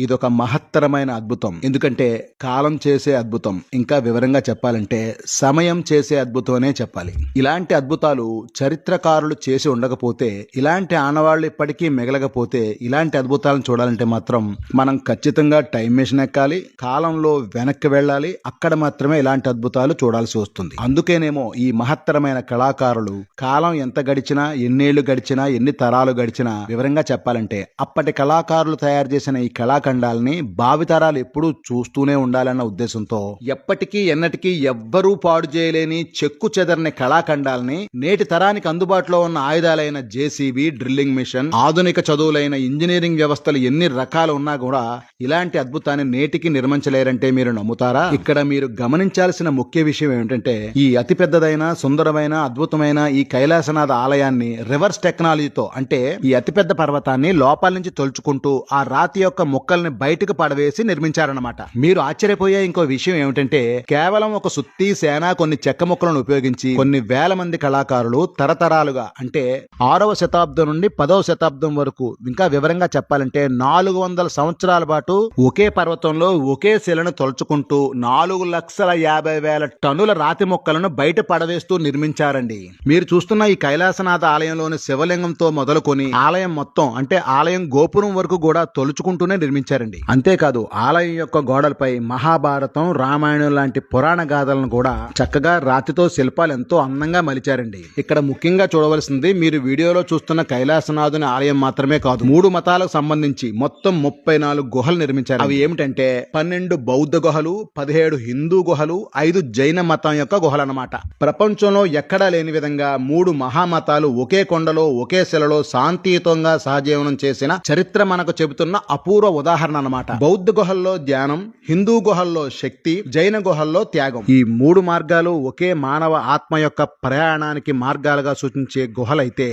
ఇదొక మహత్తరమైన అద్భుతం. ఎందుకంటే కాలం చేసే అద్భుతం. ఇంకా వివరంగా చెప్పాలంటే సమయం చేసే అద్భుతమనే చెప్పాలి. ఇలాంటి అద్భుతాలు చరిత్రకారులు చేసి ఉండకపోతే ఇలాంటి ఆనవాళ్ళు ఇప్పటికీ మిగలకపోతే ఇలాంటి అద్భుతాలను చూడాలంటే మాత్రం మనం ఖచ్చితంగా టైం మెషిన్ ఎక్కాలి కాలంలో వెనక్కి వెళ్ళాలి అక్కడ మాత్రమే ఇలాంటి అద్భుతాలు చూడాల్సి వస్తుంది. అందుకేనేమో ఈ మహత్తరమైన కళాకారులు కాలం ఎంత గడిచినా ఎన్నేళ్ళు గడిచినా ఎన్ని తరాలు గడిచినా వివరంగా చెప్పాలంటే అప్పటి కళాకారులు తయారు చేసిన ఈ కళాఖండాలని భావితరాలు ఎప్పుడూ చూస్తూనే ఉండాలన్న ఉద్దేశంతో ఎప్పటికీ ఎన్నటికీ ఎవ్వరూ పాడు చేయలేని చెక్కు చెదరని కళాఖండాలని నేటి తరానికి అందుబాటులో ఉన్న ఆయుధాలైన జేసీబీ డ్రిల్లింగ్ మిషన్ ఆధునిక చదువులైన ఇంజనీరింగ్ వ్యవస్థలు ఎన్ని రకాలు ఉన్నా కూడా ఇలాంటి అద్భుతాన్ని నేటికి నిర్మించలేరంటే మీరు నమ్ముతారా? ఇక్కడ మీరు గమనించాల్సిన ముఖ్య విషయం ఏమిటంటే ఈ అతి పెద్దదైన సుందరమైన అద్భుతమైన ఈ కైలాసనాథ ఆలయాన్ని రివర్స్ టెక్నాలజీతో అంటే ఈ అతిపెద్ద పర్వతాన్ని లోపల నుంచి తొలుచుకుంటూ ఆ రాతి యొక్క ముక్కల్ని బయటకు పడవేసి నిర్మించారన్నమాట. మీరు ఆశ్చర్యపోయే ఇంకో విషయం ఏమిటంటే కేవలం ఒక సుత్తి సేన కొన్ని చెక్క ముక్కలను ఉపయోగించి కొన్ని వేల మంది కళాకారులు తరతరాలుగా అంటే ఆరవ శతాబ్దం నుండి పదవ శతాబ్దం వరకు ఇంకా వివరంగా చెప్పాలంటే నాలుగు వందల సంవత్సరాల పాటు ఒకే పర్వతంలో ఒకే శిలను తొలుచుకుంటూ నాలుగు లక్షల యాభై వేల టన్నుల రాతి మొక్కలను బయట పడవేస్తూ నిర్మించారండి. మీరు చూస్తున్న ఈ కైలాసనాథ ఆలయంలోని శివలింగంతో మొదలుకొని ఆలయం మొత్తం అంటే ఆలయం గోపురం వరకు కూడా తొలుచుకుంటూనే నిర్మించారండి అంతేకాదు ఆలయం యొక్క గోడలపై మహాభారతం రామాయణం లాంటి పురాణ గాథలను కూడా చక్కగా రాతితో శిల్పాలు ఎంతో అందంగా మలిచారండి. ఇక్కడ ముఖ్యంగా చూడవలసింది మీరు వీడియోలో చూస్తున్న కైలాసనాథుని ఆలయం మాత్రమే కాదు మూడు మతాలకు సంబంధించి మొత్తం ముప్పై నాలుగు గుహలు నిర్మించారు. అవి ఏమిటంటే పన్నెండు బౌద్ధ గుహలు పదిహేడు హిందూ గుహలు ఐదు జైన మతం యొక్క గుహలు అన్నమాట ప్రపంచంలో ఎక్కడా లేని విధంగా మూడు మహామతాలు ఒకే కొండలో ఒకే శిలలో శాంతియుతంగా సహజీవనం చేసిన చరిత్ర మనకు చెబుతున్న అపూర్వ ఉదాహరణ ఉదాహరణ అనమాట బౌద్ధ గుహల్లో ధ్యానం హిందూ గుహల్లో శక్తి జైన గుహల్లో త్యాగం. ఈ మూడు మార్గాలు ఒకే మానవ ఆత్మ యొక్క ప్రయాణానికి మార్గాలుగా సూచించే గుహలైతే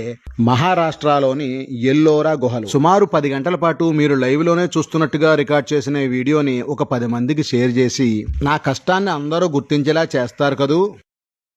మహారాష్ట్రలోని ఎల్లోరా గుహలు. సుమారు పది గంటల పాటు మీరు లైవ్లోనే చూస్తున్నట్టుగా రికార్డ్ చేసిన వీడియోని ఒక పది మందికి షేర్ చేసి నా కష్టాన్ని అందరూ గుర్తించేలా చేస్తారు కదూ?